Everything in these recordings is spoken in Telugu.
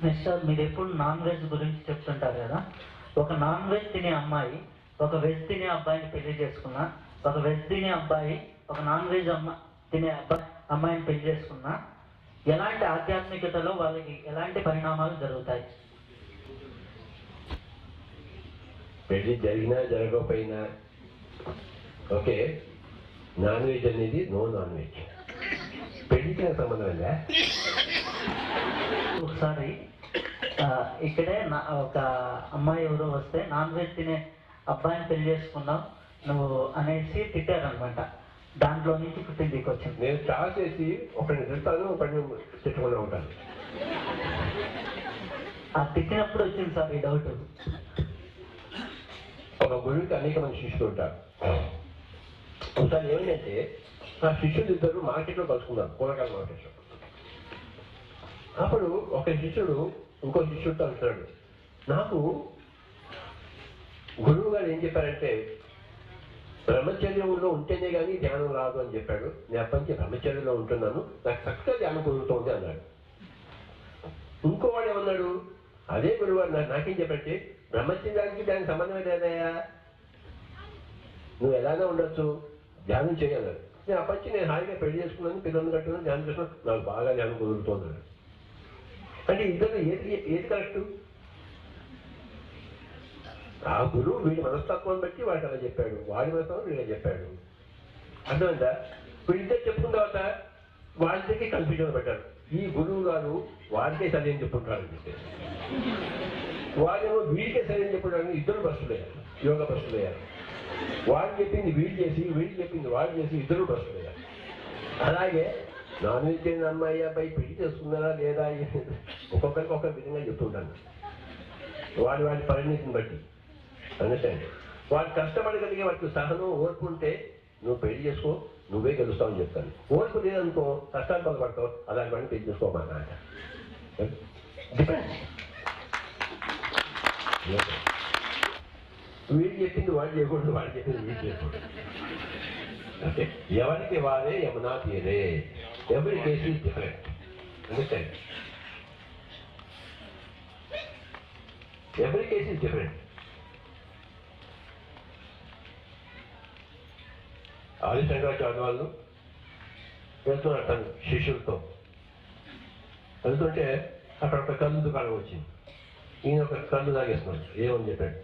మిస్టర్ మీరు ఎప్పుడు నాన్ వెజ్ గురించి చెప్తుంటారు కదా? ఒక నాన్ వెజ్ తినే అమ్మాయి ఒక వెజ్ తినే అబ్బాయిని పెళ్ళి చేసుకున్నా ఒక వెజ్ తినే అబ్బాయి ఒక నాన్ వెజ్ అమ్మ తినే అబ్బాయి అమ్మాయిని పెళ్ళి చేసుకున్నా ఎలాంటి ఆధ్యాత్మికతలో వాళ్ళకి ఎలాంటి పరిణామాలు జరుగుతాయి? పెళ్ళి జరిగినా జరగకపోయినా ఓకే నాన్ వెజ్ అనేది నో నాన్ వెజ్ పెళ్ళికి నాకు సంబంధం లేదా ఒకసారి ఇక్కడే నా ఒక అమ్మాయి ఎవరో వస్తే నాన్ వెజ్ తినే అబ్బాయిని పెళ్ళి చేసుకున్నావు నువ్వు అనేసి తిట్టారనమాట. దాంట్లో నుంచి పుట్టిందికి వచ్చింది నేను స్టార్ట్ చేసి ఒకరిని తిడతాను ఒకరిని తిట్టకుండా ఉంటాను. ఆ తిట్టినప్పుడు వచ్చింది సార్ ఈ డౌట్. ఒక గురువుకి అనేక మంది శిష్యులు ఉంటారు. ఒకసారి ఏమైందంటే ఆ శిష్యులు ఇద్దరు మార్కెట్లో కలుసుకున్నారు కూరగాయల మార్కెట్లో. అప్పుడు ఒక శిష్యుడు ఇంకో శిష్యుడితో అంటున్నాడు నాకు గురువు గారు ఏం చెప్పారంటే బ్రహ్మచర్యంలో ఉంటేనే కానీ ధ్యానం రాదు అని చెప్పాడు. నేను అప్పటి బ్రహ్మచర్యంలో ఉంటున్నాను. నాకు చక్కగా ధ్యానం కుదురుతోంది అన్నాడు. ఇంకోవాడు ఏమన్నాడు అదే గురువు గారు నాకు నాకేం చెప్పంటే బ్రహ్మచర్యానికి దానికి సంబంధమే లేదయ్యా. నువ్వు ఎలాగా ఉండొచ్చు. ధ్యానం చేయగలరు నేను అప్పటి నేను హాయిగా పెళ్ళి చేసుకున్నాను పిల్లలు కట్టుకున్నాను ధ్యానం చేస్తున్నాను. నాకు బాగా ధ్యానం కుదురుతోంది అంటే ఇద్దరు ఏది ఏది కరెక్ట్? ఆ గురువు వీడి మనస్తత్వం బట్టి వాడికి అలా చెప్పాడు. వాడి మనస్తత్వం వీళ్ళని చెప్పాడు. అర్థమైందా? వీళ్ళిద్దరు చెప్పుకున్న తర్వాత వాళ్ళకి కన్ఫ్యూజన్ పెట్టారు ఈ గురువు గారు వాడికే సరి అని చెప్పుకుంటారని చెప్పేసి వాడేమో వీడికే సరి అని ఇద్దరు బస్సులయ్యారు యోగ బస్సులయ్యారు వాడు చెప్పింది వీడు చేసి వీడు చెప్పింది వాడు చేసి ఇద్దరు బస్సులయ్యారు అలాగే నాన్ వెజ్ తిన అమ్మాయి అబ్బాయి పెళ్ళి చేస్తున్నారా లేదా? ఒక్కొక్కరికి ఒక్కొక్క విధంగా చెప్తుంటాను. వాడి వాడి పరిణితిని బట్టి. అండర్స్టాండ్ వాడు కష్టపడగలిగే వాడికి సహనం ఓర్పు ఉంటే నువ్వు పెళ్ళి చేసుకో నువ్వే గెలుస్తావు అని చెప్తాను. ఓర్పు లేదనుకో కష్టాలు బాధపడతావు అలాంటి వాడిని పెళ్ళి చేసుకోమా నాన్న వీడు చెప్పింది వాడు చేయకూడదు వాడు చెప్పింది వీడు చేయకూడదు. ఓకే ఎవరికి వారే యమునా తీరే ఎవరి కేసు ఇస్ డిఫరెంట్ అండర్స్టాండ్ ఎవరి కేసు ఇస్ డిఫరెంట్ ఆదిశంకరాచార్య వాళ్ళు వెళ్తున్నారు తన శిష్యులతో. వెళ్తుంటే అక్కడ ఒక కళ్ళు దుకాణం వచ్చింది. ఈయన ఒక కళ్ళు తాగేస్తున్నాడు. ఏమని చెప్పాడు?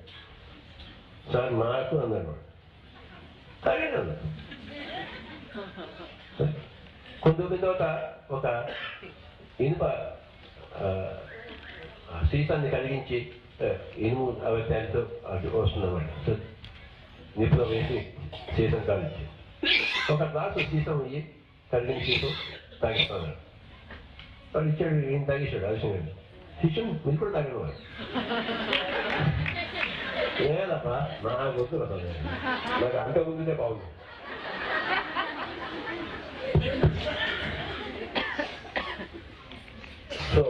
సార్ నాకు అన్నాడు వాడు. అన్నాడు కొంచెం తర్వాత ఒక ఇనుప సీసాన్ని కలిగించి ఆ, ఇనుము అవతారితో అటు వస్తుందన్నమాట. సో వేసి సీసం కలిగించి ఒక గ్లాసు సీసం ఇయ్యి కలిగిన సీసం తాగిస్తాను వాడు ఇచ్చాడు ఈయన తాగేశాడు ఆలస్యం శిష్యం మీరు కూడా తాగండి వాడు. ఏదప్పా నా గుర్తు నాకు అంత ముందునే బాగుంది సో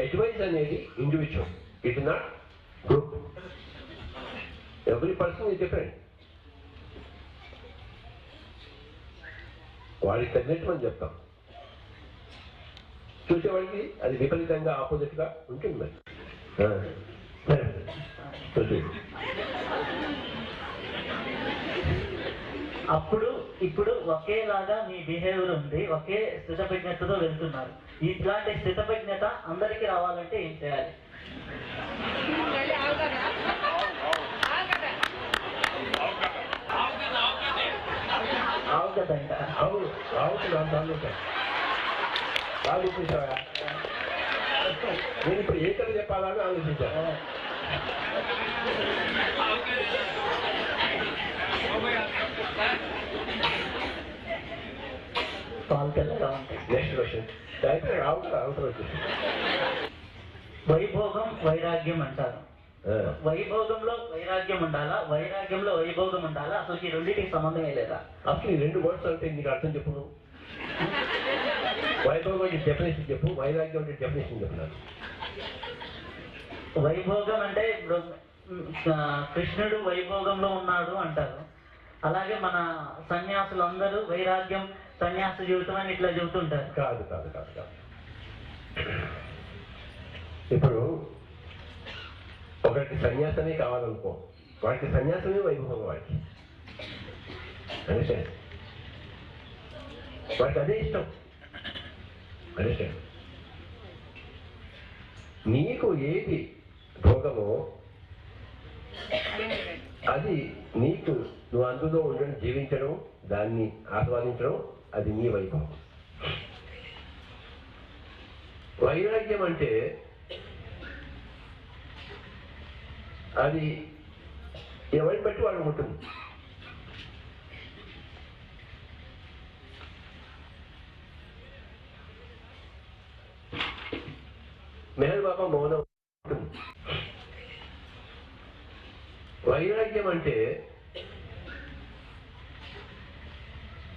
అడ్వైజ్ అనేది individual it not group every person is different వాడికి తగినట్టు మనం చెప్తాం. చూసేవాడికి అది విపరీతంగా ఆపోజిట్గా ఉంటుంది మరి. అప్పుడు ఇప్పుడు ఒకేలాగా మీ బిహేవియర్ ఉంది ఒకే స్థితప్రజ్ఞతతో వెళ్తున్నారు. ఇట్లాంటి స్థితప్రజ్ఞత అందరికీ రావాలంటే ఏం చేయాలి? బాగా నేను ఇప్పుడు ఏ కథ చెప్పాలని ఆలోచించాను. కాల్ తెల్లగా ఉంటాయి నెక్స్ట్ క్వశ్చన్ అయితే రావు కదా అవసరం వచ్చేసి వైభోగం వైరాగ్యం అంటారు. వైభోగంలో వైరాగ్యం ఉండాలా? వైరాగ్యంలో వైభోగం ఉండాలా? అసలు ఈ రెండింటికి సంబంధమే లేదా? అసలు ఈ రెండు వర్డ్స్ అంటే నీకు అర్థం చెప్పు. వైభవం అంటే డెఫినేషన్ చెప్పు వైరాగ్యం అంటే డెఫినేషన్ చెప్తున్నాను వైభోగం అంటే ఇప్పుడు కృష్ణుడు వైభోగంలో ఉన్నాడు అంటారు. అలాగే మన సన్యాసులు అందరూ వైరాగ్యం సన్యాస జీవితం అని ఇట్లా చెబుతుంటారు. కాదు కాదు కాదు కాదు. ఇప్పుడు ఒకటి సన్యాసమే కావాలనుకో వాడికి సన్యాసమే వైభవం వాడికి. అండర్స్టాండ్ వాడికి అదే ఇష్టం. అండర్స్టాండ్ నీకు ఏది భోగమో అది నీకు నువ్వు అందులో ఉండడం జీవించడం దాన్ని ఆస్వాదించడం అది నీ వైభవం. వైరాగ్యం అంటే అది ఎవరిని బట్టి వాళ్ళు ఉంటుంది. మెహర్ బాబా మౌనం ఉంటుంది. వైరాగ్యం అంటే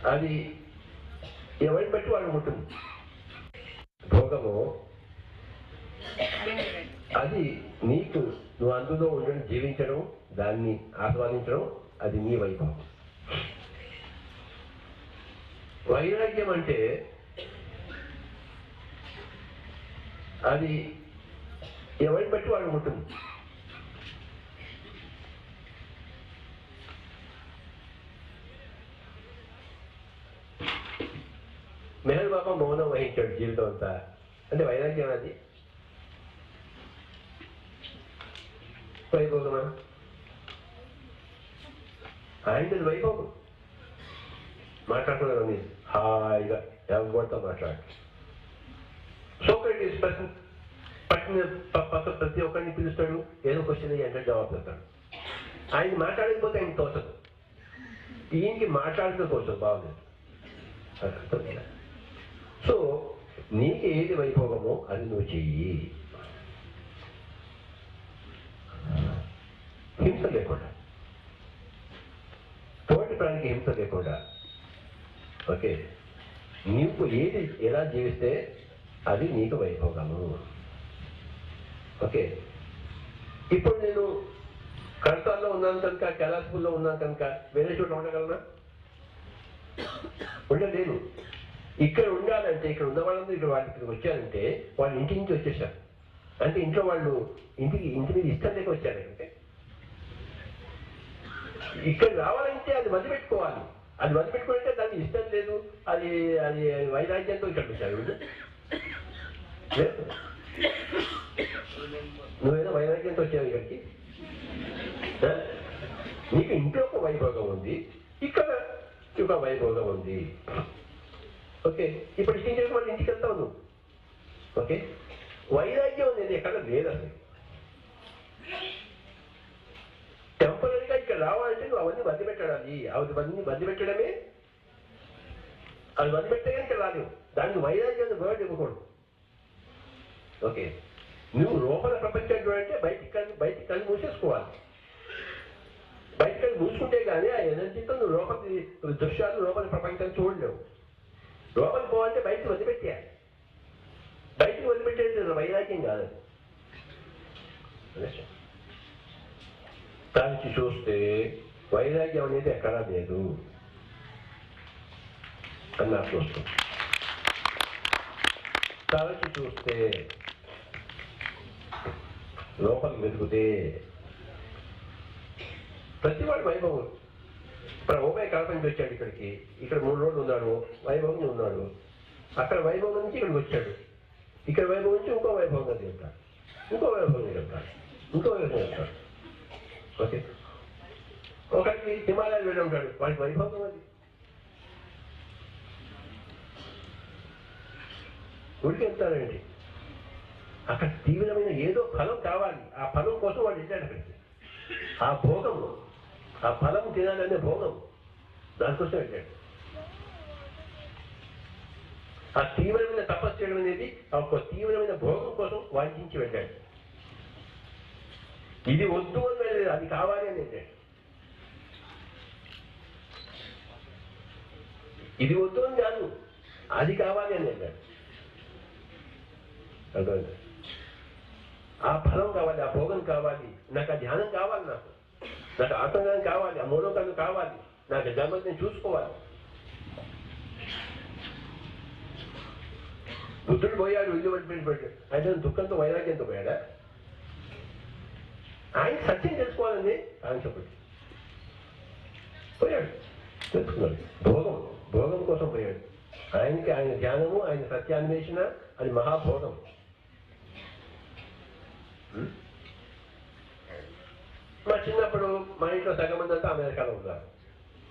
అది ఎవరిని ఉంటుంది. భోగము అది నీకు నువ్వు అందులో ఉండడం జీవించడం దాన్ని ఆస్వాదించడం అది నీ వైభవం. వైరాగ్యం అంటే అది ఎవరిని బట్టి వాళ్ళు ఉంటుంది? మెహర్ బాబా మౌనం వహించాడు జీవితం అంతా అంటే వైరాగ్యం అది వైభోగమా ఆయనది వైభోగం మాట్లాడుతున్నాను హాయిగా ఎవరితో మాట్లాడు సోక్రటీస్ ప్రతి పట్టిన ప- పక్క ప్రతి ఒక్కరిని పిలుస్తాడు ఏదో క్వశ్చన్ అంటే జవాబు చెప్తాడు ఆయన మాట్లాడకపోతే ఆయన తోచదు ఈయనకి మాట్లాడితే తోచదు బాగుంది అర్థమైందా? సో నీకు ఏది వైభోగమో అది నువ్వు చెయ్యి. హింస లేకుండా. తోటి ప్రాణికి హింస లేకుండా. ఓకే? నీకు ఏది ఎలా జీవిస్తే అది నీకు వైభోగము ఓకే? ఇప్పుడు నేను కడతాల్లో ఉన్నాను కనుక కైలాసపూర్లో ఉన్నాను కనుక వేరే చోట ఉండగలనా? ఉండలేను. ఇక్కడ ఉండాలంటే ఇక్కడ ఉన్న వాళ్ళందరూ ఇక్కడ వాళ్ళకి ఇక్కడికి వచ్చారంటే వాళ్ళు ఇంటి నుంచి వచ్చేసారు. అంటే ఇంట్లో వాళ్ళు ఇంటికి ఇంటి మీద ఇష్టం లేక వచ్చారంటే ఇక్కడ రావాలంటే అది వదిలిపెట్టుకోవాలి. అది వదిలిపెట్టుకుంటే దానికి ఇష్టం లేదు. అది అది వైరాగ్యంతో ఇక్కడ వచ్చారు. నువ్వేదో వైరాగ్యంతో వచ్చావు ఇక్కడికి? నీకు ఇంట్లో ఒక వైభోగం ఉంది. ఇక్కడ ఒక వైభోగం ఉంది. ఓకే? ఇప్పుడు ఇష్టం చేసి మళ్ళీ ఇంటికి వెళ్తావు నువ్వు. ఓకే? వైరాగ్యం అనేది ఎక్కడ లేదు అసలు టెంపరీగా ఇక్కడ రావాలంటే నువ్వు అవన్నీ వదిలి పెట్టాలి అవన్నీ బంది పెట్టడమే అది బంది పెట్టే ఇక్కడ రాలేవు దాన్ని వైరాగ్యాన్ని బర్డ్ ఇవ్వకూడదు. ఓకే? నువ్వు లోపల ప్రపంచం చూడంటే బయటికి కళ్ళు బయటికి కళ్ళు మూసేసుకోవాలి. బయటికి కళ్ళు మూసుకుంటే కానీ ఆ ఎనర్జీతో నువ్వు లోపలి దృశ్యాలు లోపల ప్రపంచం చూడలేవు. లోపలికి పోవాలంటే బయటకు వదిలిపెట్టేయాలి. బయటకు వదిలిపెట్టేది వైరాగ్యం కాదు. దానికి చూస్తే వైరాగ్యం అనేది ఎక్కడా లేదు. అని నాకు వస్తుంది. తలచి చూస్తే లోపలికి వెతికితే ప్రతి వాడు వైభవం మన ఓబాయ్ కడప వచ్చాడు ఇక్కడికి. ఇక్కడ మూడు రోజులు ఉన్నాడు వైభవం ఉన్నాడు. అక్కడ వైభవం నుంచి ఇక్కడికి వచ్చాడు. ఇక్కడ వైభవం నుంచి ఇంకో వైభవంగా తింటాడు ఇంకో వైభవంగా తింటాడు ఇంకో వైభవంగా తింటాడు ఓకే? ఒకరికి హిమాలయాలు వెళ్ళి ఉంటాడు. వాడి వైభవం అది. గుడికి వెళ్తాడండి అక్కడ తీవ్రమైన ఏదో ఫలం కావాలి. ఆ ఫలం కోసం వాడు వెళ్ళాడు అక్కడికి. ఆ భోగము. ఆ ఫలం తినాలనే భోగం. దానికోసం వెళ్ళాడు ఆ తీవ్రమైన తపస్సు చేయడం అనేది ఒక తీవ్రమైన భోగం కోసం వాంఛించి వెళ్ళాడు. ఇది వద్దు అని వెళ్ళలేదు. అది కావాలి అని వెళ్ళాడు. ఇది వద్దు అని కాదు. అది కావాలి అని వెళ్ళాడు. అర్థమైంది? ఆ ఫలం కావాలి ఆ భోగం కావాలి నాకు ఆ ధ్యానం కావాలి నాకు. నాకు ఆతంకం కావాలి ఆ మూడో కన్ను కావాలి. నాకు జన్మని నేను చూసుకోవాలి. బుద్ధుడు పోయాడు ఇల్లు పడిపోయాడు అయితే దుఃఖంతో వైరాగ్యంతో పోయాడా? ఆయన సత్యం తెలుసుకోవాలని చెప్పండి పోయాడు. తెలుసుకున్నాడు. భోగం భోగం కోసం పోయాడు. ఆయనకి ఆయన ధ్యానము ఆయన సత్యాన్వేషణ అది మహాభోగం. మా చిన్నప్పుడు మా ఇంట్లో సగం మంది అంతా అమెరికాలో ఉన్నారు.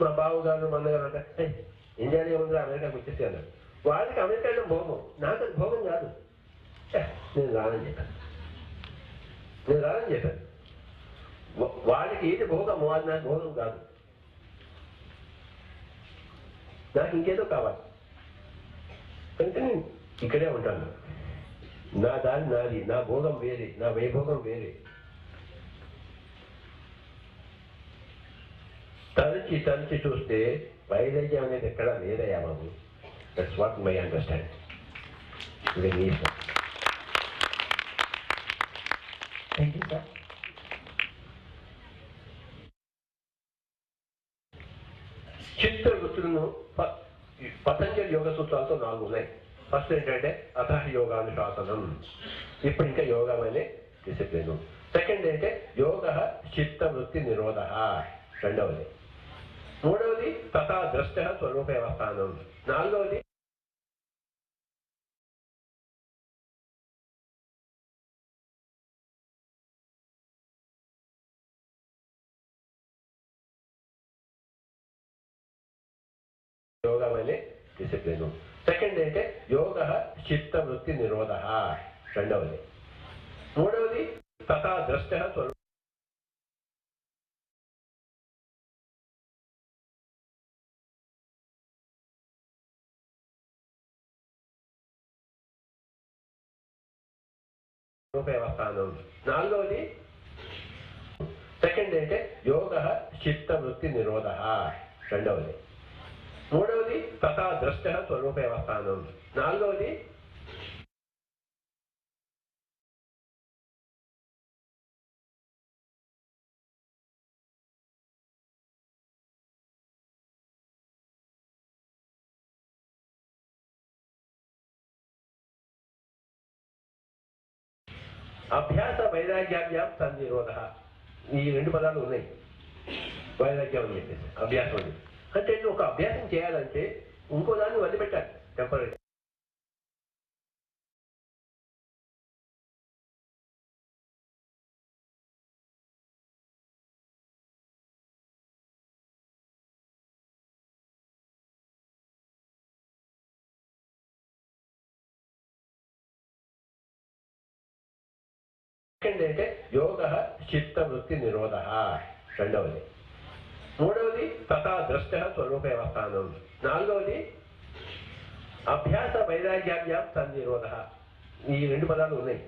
మా బావగారు మా అన్నగారు అంటే "ఏయ్, ఇండియాలో ఉంది అమెరికాకి వచ్చేసి అన్నారు. వాళ్ళకి అమెరికాలో భోగం. నాకు అది భోగం కాదు. నేను రానని చెప్పాను. నేను రానని చెప్పాను. వాళ్ళకి ఏది భోగము అది నాకు భోగం కాదు. నాకు ఇంకేదో కావాలి. కనుక నేను ఇక్కడే ఉంటాను. నా దారి నాది. నా భోగం వేరే. నా వైభోగం వేరే. తరచి తరచి చూస్తే వైరాగ్యం అనేది ఎక్కడ లేదయ్యా బాబు. దట్స్ వాట్ మై అండర్స్టాండ్ ఇది మీ సార్ థ్యాంక్ యూ సార్ చిత్త వృత్తులను ప- పతంజలి యోగ సూత్రాలతో నాలుగు ఉన్నాయి. ఫస్ట్ ఏంటంటే అథ యోగానుశాసనం. ఇప్పుడు ఇంకా యోగం అనే డిసిప్లిన్ సెకండ్ ఏంటంటే యోగ చిత్త వృత్తి నిరోధ. రెండవది. మూడవది తథా ద్రష్ట స్వరూపేవస్థానం నాలుగవది యోగం అనే డిసిప్లిన్. సెకండ్ ఏంటంటే యోగ చిత్త వృత్తి నిరోధ. రెండవది. మూడవది తథా ద్రష్ట స్వరూప రూప నాలుగవది సెకండ్ అంటే యోగ చిత్త వృత్తి నిరోధ. రెండవది. మూడవది తథా ద్రష్ట స్వరూప వ్యవస్థానం నాలుగవది వైరాగ్యాభ్యాం సన్నిరోధ ఈ రెండు పదాలు ఉన్నాయి. వైరాగ్యం అని చెప్పేసి అభ్యాసం అని అంటే ఒక అభ్యాసం చేయాలంటే ఇంకో దాన్ని వదిలిపెట్టాలి టెంపరీ సెకండ్ అంటే యోగ చిత్త వృత్తి నిరోధ. రెండవది. మూడవది తథా ద్రష్ట స్వరూప వ్యవస్థానం నాలుగవది అభ్యాస వైరాగ్యాభ్యాం సన్నిరోధ. ఈ రెండు పదాలు ఉన్నాయి.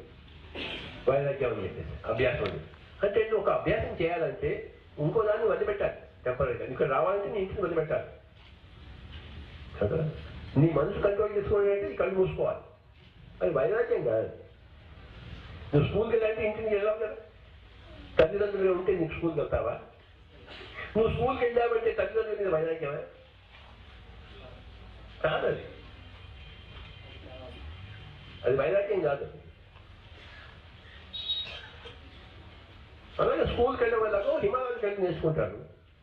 వైరాగ్యం అని చెప్పేసి అభ్యాసం అని. అంటే ఒక అభ్యాసం చేయాలంటే ఇంకో దాన్ని వదిలిపెట్టాలి టెంపరీగా ఇక్కడ రావాలంటే నీ ఇంటిని వదిలిపెట్టాలి. కదా నీ మనసు కంట్రోల్ చేసుకోవాలంటే ఈ కళ్ళు మూసుకోవాలి. అది వైరాగ్యం కాదు. నువ్వు స్కూల్కి వెళ్ళాలంటే ఇంటికి వెళ్ళావు కదా తల్లిదండ్రులు ఉంటే నీకు స్కూల్కి వెళ్తావా నువ్వు స్కూల్కి వెళ్ళావంటే తల్లిదండ్రుల మీద వైరాగ్యమా? కాదు అది. అది వైరాగ్యం కాదు. అలాగే స్కూల్కి వెళ్ళే వాళ్ళకు హిమాలయాలకు వెళ్ళి నేర్చుకుంటారు.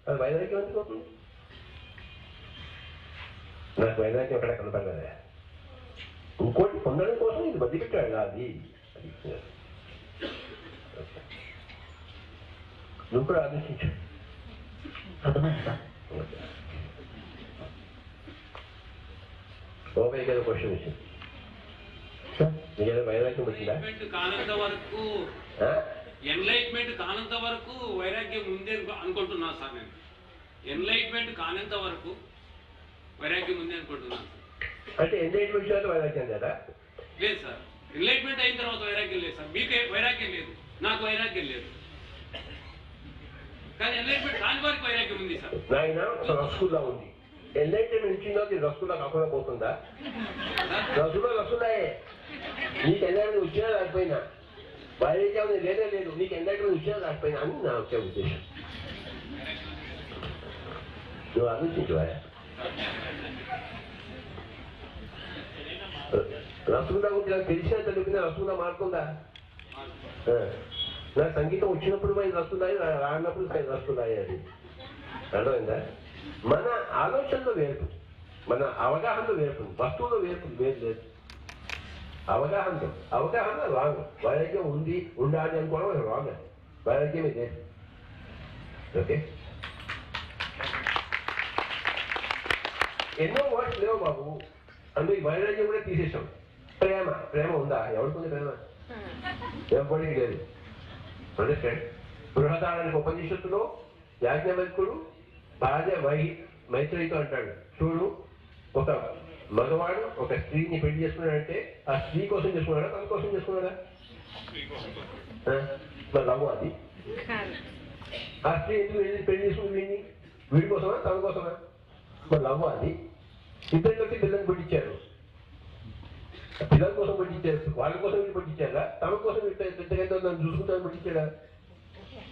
అది వైరాగ్యం ఎందుకు అవుతుంది? నాకు వైరాగ్యం ఎక్కడ కనపడలేదా. ఇంకోటి పొందడం కోసం ఇది వదిలిపెట్టాడు అది అది ఆలోచించు అర్థమైంది సార్ ఓపై కదా క్వశ్చన్ వచ్చింది సార్ నీకు ఏదో వైరాగ్యం వచ్చిందా ఎన్లైట్మెంట్ కానంత వరకు? ఎన్లైట్మెంట్ కానంత వరకు వైరాగ్యం ఉంది అనుకో- అనుకుంటున్నా సార్ నేను. ఎన్లైట్మెంట్ కానంత వరకు వైరాగ్యం ఉంది అనుకుంటున్నాను అంటే విషయాలు వైరాగ్యం కదా లేదు సార్. ఎన్లైట్మెంట్ అయిన తర్వాత వైరాగ్యం లేదు సార్. మీకు వైరాగ్యం లేదు. నాకు వైరాగ్యం లేదు. కానీ ఎన్లైట్మెంట్ కాని వారికి వైరాగ్యం ఉంది సార్. నాయన రసగుల్లా ఉంది. ఎన్లైట్మెంట్ ఇచ్చిందో అది రసగుల్లా కాకుండా పోతుందా? రసగుల్లా రసగుల్లాయే. నీకు ఎన్లైట్మెంట్ వచ్చినా రాకపోయినా. వైరాగ్యం లేదే లేదు. నీకు ఎన్లైట్మెంట్ వచ్చినా రాకపోయినా అని నా వచ్చే ఉద్దేశం. నువ్వు ఆలోచించవా రసగుల్లా గురించి నాకు తెలిసిన తెలిపిన రసగుల్లా మారుతుందా ఆ. నా సంగీతం వచ్చినప్పుడు మరి రసగుల్లాయి రానప్పుడు రసగుల్లాయి అది. అర్థమైందా? మన ఆలోచనలో వేరు. మన అవగాహనలో వేరు. వస్తువులో వేరు వేరు లేదు. అవగాహనతో అవగాహన రాంగ్. వైరాగ్యం ఉంది ఉండాలి అనుకోవడం రాంగ్ అది. వైరాగ్యమే లేదు ఓకే? ఎన్నో వర్డ్స్ లేవు బాబు. అందులో వైరాగ్యం కూడా తీసేసాం ప్రేమ ప్రేమ ఉందా? ఎవరికి ఉంది ప్రేమ? ఎవరికి లేదు. అండర్స్టాండ్ బృహదారానికి ఉపనిషత్తులో యాజ్ఞవల్కుడు భార్య వై మైత్రితో అంటాడు. చూడు ఒక మగవాడు ఒక స్త్రీని పెళ్ళి చేసుకున్నాడంటే ఆ స్త్రీ కోసం చేసుకున్నాడా తన కోసం చేసుకున్నాడా? మరి లవ్ అది. ఆ స్త్రీ ఎందుకు వెళ్ళి పెళ్ళి చేసుకుని వీడిని? వీడి కోసమా తన కోసమా? మరి లవ్ అది. ఇద్దరు కలిసి పిల్లల్ని పుట్టించారు. పిల్లల కోసం పుట్టించారు వాళ్ళ కోసం వీళ్ళు పుట్టించారా తమ కోసం పెద్దగా నన్ను చూసుకుంటాను పుట్టించాడా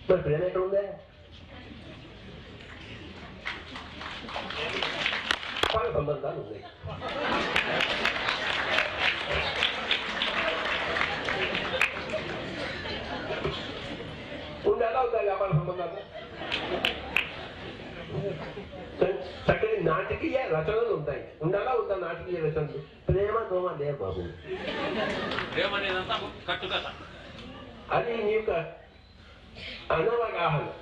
మరి ప్రేమ ఎక్కడ ఉందా? వాళ్ళ సంబంధాలు ఉన్నాయి. ఉండాలా ఉందా వ్యాపార సంబంధాలు? చ- చక్కటి నాటకీయ రచనలు ఉంటాయి. ఉండాలా ఉందా నాటకీయ రచనలు? ప్రేమ బాబు. ప్రేమ అనేదంతా కట్టుకథ. అది నీ యొక్క అనవగాహన.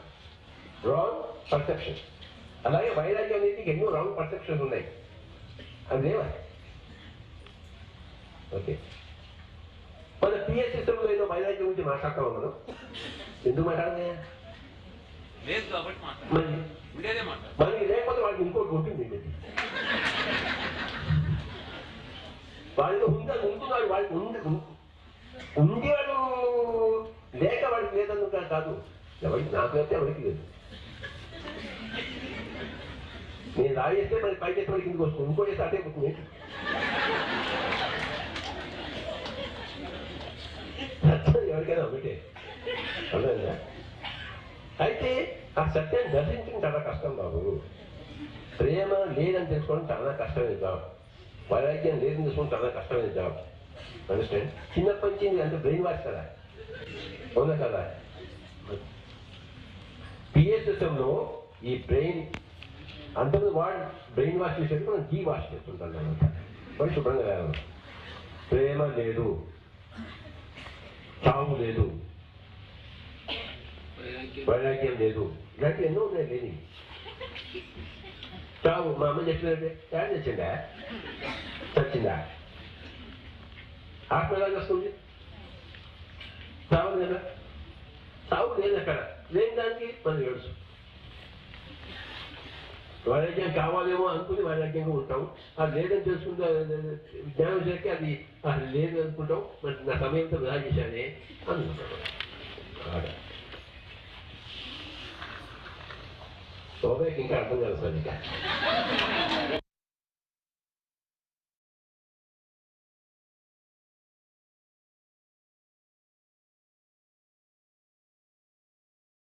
రాంగ్ పర్సెప్షన్ అలాగే వైరాగ్యం అనేది ఎన్నో రాంగ్ పర్సెప్షన్స్ ఉన్నాయి. అది లేవా? ఓకే. మన పిఎస్ సిస్టంలో ఏదో వైరాగ్యం గురించి మాట్లాడతాం మనం? ఎందుకు మాట్లాడమే లేదు కాబట్టి మనకి లేకపోతే వాళ్ళకి ఇంకోటి ఉంటుంది. ఇది. వాళ్ళకి ఉందా ఉంటున్నాడు వాళ్ళకి ఉంది ఉంది వాడు లేక వాడికి లేదన్ను కాదు. ఎవరికి నాకు అయితే ఎవరికి లేదు. నేను రాయేస్తే మరి పై ఎత్తే కిందకి వస్తుంది. ఇంకోటి వేస్తే అటే పోతుంది. ఎవరికైనా ఒకటే. అర్థమైందా? అయితే ఆ సత్యాన్ని దర్శించడం చాలా కష్టం బాబు. ప్రేమ లేదని తెలుసుకోవడం చాలా కష్టమే బాబు. వైరాగ్యం లేదని తెలుసుకోవడం చాలా కష్టమైన జాబ్ అండర్స్టాండ్ చిన్నప్పటి నుంచి ఇది అంటే బ్రెయిన్ వాష్ కదా అవునా కదా పిఏ సిస్టంలో ఈ బ్రెయిన్ అంతకుముందు వాడు బ్రెయిన్ వాష్ చేసేది మనం డీ వాష్ చేస్తుంటాం అనమాట మరి శుభ్రంగా వేయాలి ప్రేమ లేదు చావు లేదు వైరాగ్యం లేదు ఇలాంటి ఎన్నో ఉన్నాయి లేని చావు మా అమ్మ చెప్పినట్టే యాడ్ తెచ్చిందా చచ్చిందా? ఆత్మ ఎలా వస్తుంది చావు లేదా చావు లేదు అక్కడ లేని దానికి మనం ఏడుసు వైరాగ్యం కావాలేమో అనుకుని వైరాగ్యంగా ఉంటాం అది లేదని తెలుసుకుంటే జ్ఞానం చేస్తే అది అది లేదు అనుకుంటాం మరి నా సమయంతో వృధా చేశానే అనుకుంటాం అలాగా శోభకి ఇంకా అర్థం కాదు సార్ ఇంకా